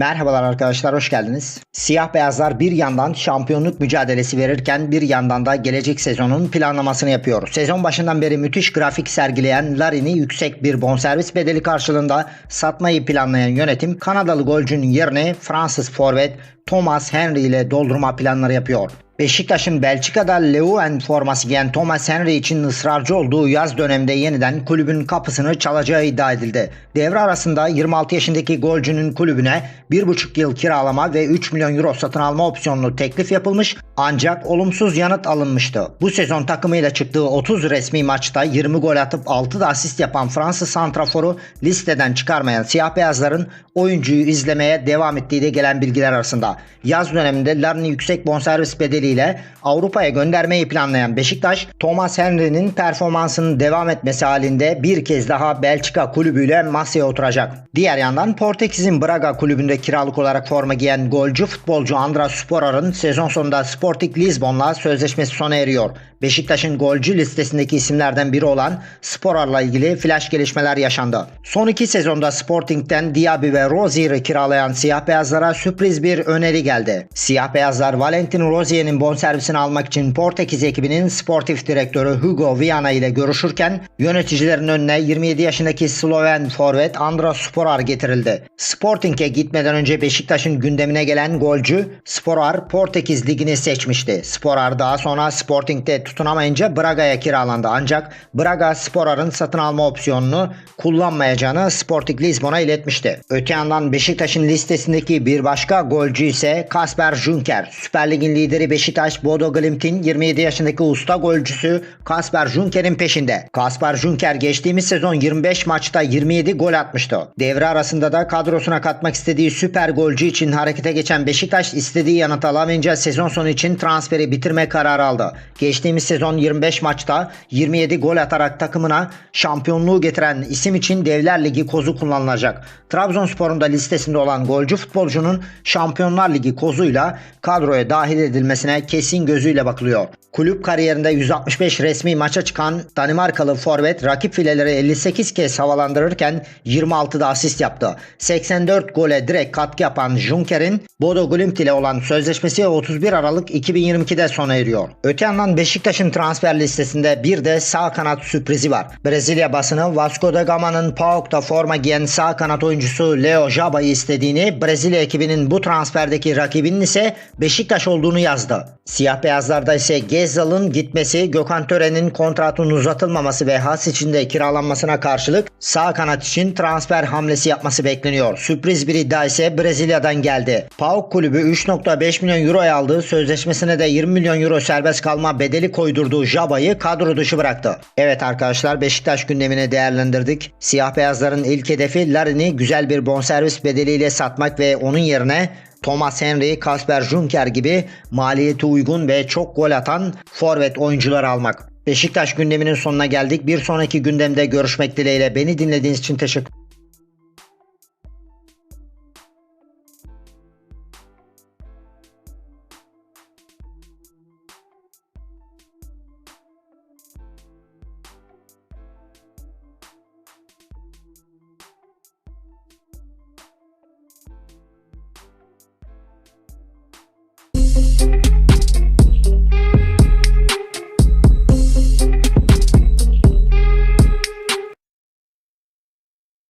Merhabalar arkadaşlar hoş geldiniz. Siyah beyazlar bir yandan şampiyonluk mücadelesi verirken bir yandan da gelecek sezonun planlamasını yapıyor. Sezon başından beri müthiş grafik sergileyen Larin'i yüksek bir bonservis bedeli karşılığında satmayı planlayan yönetim Kanadalı golcünün yerine Fransız forvet Thomas Henry ile doldurma planları yapıyor. Beşiktaş'ın Belçika'da Leeuwen forması giyen Thomas Henry için ısrarcı olduğu yaz döneminde yeniden kulübün kapısını çalacağı iddia edildi. Devre arasında 26 yaşındaki golcünün kulübüne 1,5 yıl kiralama ve 3 milyon euro satın alma opsiyonlu teklif yapılmış ancak olumsuz yanıt alınmıştı. Bu sezon takımıyla çıktığı 30 resmi maçta 20 gol atıp 6 da asist yapan Fransız santraforu listeden çıkarmayan siyah beyazların oyuncuyu izlemeye devam ettiği de gelen bilgiler arasında. Yaz döneminde Larin'i yüksek bonservis bedeliyle Avrupa'ya göndermeyi planlayan Beşiktaş, Thomas Henry'nin performansının devam etmesi halinde bir kez daha Belçika kulübüyle masaya oturacak. Diğer yandan Portekiz'in Braga kulübünde kiralık olarak forma giyen golcü futbolcu Andras Sporar'ın sezon sonunda Sporting Lisbon'la sözleşmesi sona eriyor. Beşiktaş'ın golcü listesindeki isimlerden biri olan Sporar'la ilgili flash gelişmeler yaşandı. Son iki sezonda Sporting'den Diaby ve Rozier'i kiralayan siyah beyazlara sürpriz bir öneri geldi. Siyah beyazlar Valentin Rozier'in bonservisini almak için Portekiz ekibinin sportif direktörü Hugo Viana ile görüşürken yöneticilerin önüne 27 yaşındaki Sloven forvet Andras Sporar getirildi. Sporting'e gitmeden önce Beşiktaş'ın gündemine gelen golcü Sporar Portekiz ligini seçmişti. Sporar daha sonra Sporting'de tutunamayınca Braga'ya kiralandı ancak Braga Sporar'ın satın alma opsiyonunu kullanmayacağını Sporting Lisbon'a iletmişti. Öte yandan Beşiktaş'ın listesindeki bir başka golcü ise Kasper Junker. Süper Lig'in lideri Beşiktaş Bodo Glimt'in 27 yaşındaki usta golcüsü Kasper Junker'in peşinde. Kasper Junker geçtiğimiz sezon 25 maçta 27 gol atmıştı. Devre arasında da kadrosuna katmak istediği süper golcü için harekete geçen Beşiktaş istediği yanıt alamayınca sezon sonu için transferi bitirme kararı aldı. Geçtiğimiz sezon 25 maçta 27 gol atarak takımına şampiyonluğu getiren isim için Devler Ligi kozu kullanılacak. Trabzonspor'un da listesinde olan golcü futbolcunun Şampiyonlar Ligi kozuyla kadroya dahil edilmesine kesin gözüyle bakılıyor. Kulüp kariyerinde 165 resmi maça çıkan Danimarkalı forvet rakip fileleri 58 kez havalandırırken 26'da asist yaptı. 84 gole direkt katkı yapan Junker'in Bodo Glimt ile olan sözleşmesi 31 Aralık 2022'de sona eriyor. Öte yandan Beşiktaş'ın transfer listesinde bir de sağ kanat sürprizi var. Brezilya basını Vasco da Gama'nın PAOK'ta forma giyen sağ kanat oyuncusu Leo Jaba'yı istediğini, Brezilya ekibinin bu transferdeki rakibinin ise Beşiktaş olduğunu yazdı. Siyah beyazlarda ise Gezzal'ın gitmesi, Gökhan Tören'in kontratının uzatılmaması ve Has içinde kiralanmasına karşılık sağ kanat için transfer hamlesi yapması bekleniyor. Sürpriz bir iddia ise Brezilya'dan geldi. PAOK kulübü 3.5 milyon euroya aldığı sözleşmesine de 20 milyon euro serbest kalma bedeli koydurduğu Jaba'yı kadro dışı bıraktı. Evet arkadaşlar Beşiktaş gündemini değerlendirdik. Siyah beyazların ilk hedefi Larin'i güzel bir bonservis bedeliyle satmak ve onun yerine Thomas Henry, Kasper Junker gibi maliyeti uygun ve çok gol atan forvet oyuncular almak. Beşiktaş gündeminin sonuna geldik. Bir sonraki gündemde görüşmek dileğiyle beni dinlediğiniz için teşekkür